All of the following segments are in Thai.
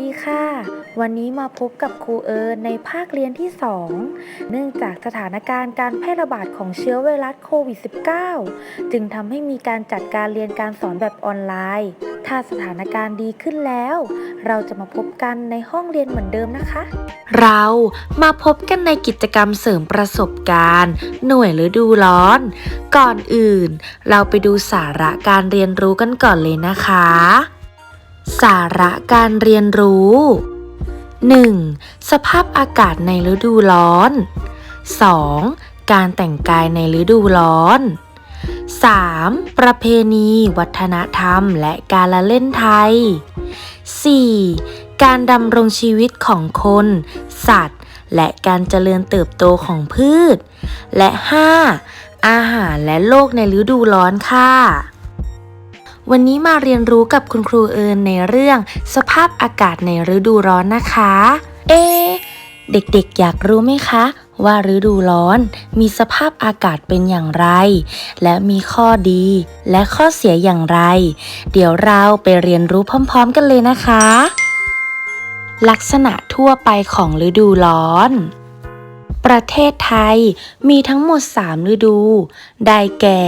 ดีค่ะ วันนี้มาพบกับครูเอิญในภาคเรียนที่ 2 เนื่องจากสถานการณ์การแพร่ระบาดของเชื้อไวรัสโควิด -19 จึงทำให้มีการจัดการเรียนการสอนแบบออนไลน์ ถ้าสถานการณ์ดีขึ้นแล้ว เราจะมาพบกันในห้องเรียนเหมือนเดิมนะคะ เรามาพบกันในกิจกรรมเสริมประสบการณ์ หน่วยฤดูร้อน ก่อนอื่น เราไปดูสาระการเรียนรู้กันก่อนเลยนะคะ สาระการเรียนรู้ 1. สภาพอากาศในฤดูร้อน 2. การแต่งกายในฤดูร้อน 3. ประเพณี วัฒนธรรม และการละเล่นไทย 4. การดำรงชีวิตของคน สัตว์ และการเจริญเติบโตของพืช และ 5. อาหารและโลกในฤดูร้อนค่ะ วันนี้มาเรียนรู้กับคุณครูเอิญในเรื่อง สภาพอากาศในฤดูร้อนนะคะ เอะเด็กๆ อยากรู้ไหมคะ ว่าฤดูร้อนมีสภาพอากาศเป็นอย่างไร และมีข้อดีและข้อเสียอย่างไร เดี๋ยวเราไปเรียนรู้พร้อม ๆ กันเลยนะคะ ลักษณะทั่วไปของฤดูร้อน ประเทศไทยมีทั้งหมด 3 ฤดู ได้แก่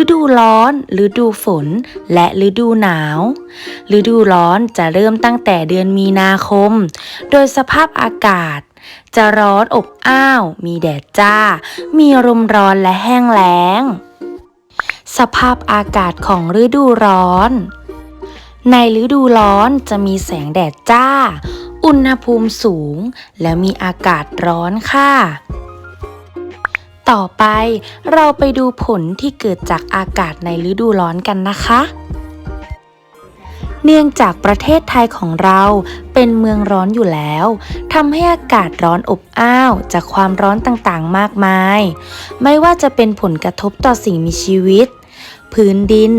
ฤดูร้อน ฤดูฝน และฤดูหนาว ฤดูร้อนจะเริ่มตั้งแต่เดือนมีนาคม โดยสภาพอากาศ จะร้อนอบอ้าว มีแดดจ้า มีลมร้อนและแห้งแล้ง สภาพอากาศของฤดูร้อน ในฤดูร้อนจะมีแสงแดดจ้า อุณหภูมิสูง และมีอากาศร้อนค่ะ ต่อไปเราไปดูผลที่เกิดจากอากาศในฤดูร้อนกันนะคะ เนื่องจากประเทศไทยของเราเป็นเมืองร้อนอยู่แล้วทำให้อากาศร้อนอบอ้าว จากความร้อนต่างๆ มากมาย ไม่ว่าจะเป็นผลกระทบต่อสิ่งมีชีวิต พื้นดิน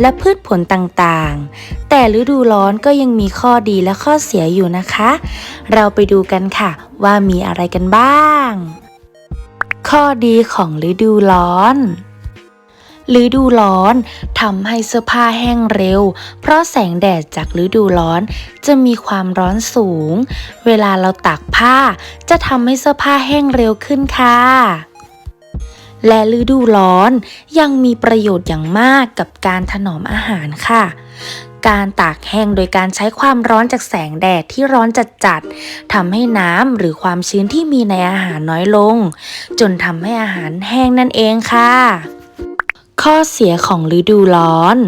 และพืชผลต่างๆ แต่ฤดูร้อนก็ยังมีข้อดีและข้อเสียอยู่นะคะ เราไปดูกันค่ะว่ามีอะไรกันบ้าง ข้อดีของฤดูร้อนฤดูร้อนทำให้เสื้อผ้าแห้งเร็ว เพราะแสงแดดจากฤดูร้อนจะมีความร้อนสูง เวลาเราตากผ้าจะทำให้เสื้อผ้าแห้งเร็วขึ้นค่ะ และฤดูร้อน ยังมีประโยชน์อย่างมากกับการถนอมอาหารค่ะ การตากแห้งโดยการใช้ความร้อนจากแสงแดดที่ร้อนจัดๆทำให้น้ำหรือความชื้นที่มีในอาหารน้อยลง จนทำให้อาหารแห้งนั่นเองค่ะ ข้อเสียของฤดูร้อน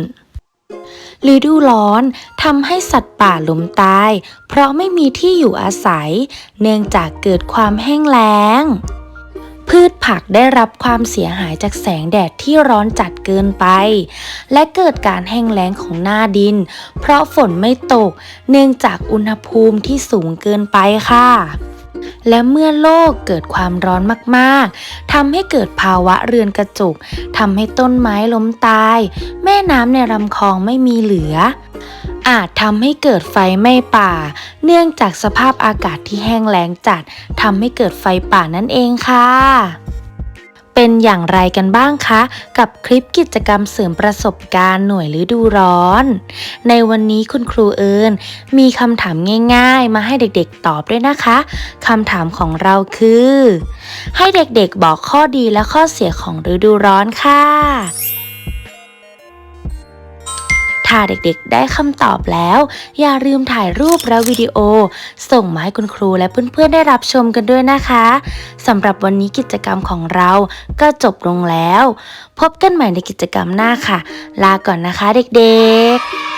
ฤดูร้อนทำให้สัตว์ป่าล้มตาย เพราะไม่มีที่อยู่อาศัย เนื่องจากเกิดความแห้งแล้ง พืชผักได้รับความเสียหายจากแสงแดดที่ร้อนจัดเกินไป และเกิดการแห้งแล้งของหน้าดิน เพราะฝนไม่ตก เนื่องจากอุณหภูมิที่สูงเกินไปค่ะและเมื่อโลกเกิดความร้อนมากๆ ทำให้เกิดภาวะเรือนกระจุก ทำให้ต้นไม้ล้มตาย แม่น้ำในลำคลองไม่มีเหลือ อาจทำให้เกิดไฟไหม้ป่า เนื่องจากสภาพอากาศที่แห้งแล้งจัดทำให้เกิดไฟป่านั่นเองค่ะ เป็นอย่างไรกันบ้างคะ กับคลิปกิจกรรมเสริมประสบการณ์หน่วยฤดูร้อน ในวันนี้คุณครูเอิญมีคำถามง่าย ๆ มาให้เด็กๆตอบด้วยนะคะคำถามของเราคือ ให้เด็กๆบอกข้อดีและข้อเสียของฤดูร้อนค่ะ ถ้าเด็กๆ ได้คำตอบแล้ว อย่าลืมถ่ายรูปและวิดีโอ ส่งมาให้คุณครูและเพื่อนๆ ได้รับชมกันด้วยนะคะสำหรับวันนี้กิจกรรมของเราก็จบลงแล้ว พบกันใหม่ในกิจกรรมหน้าค่ะ ลาก่อนนะคะเด็กๆ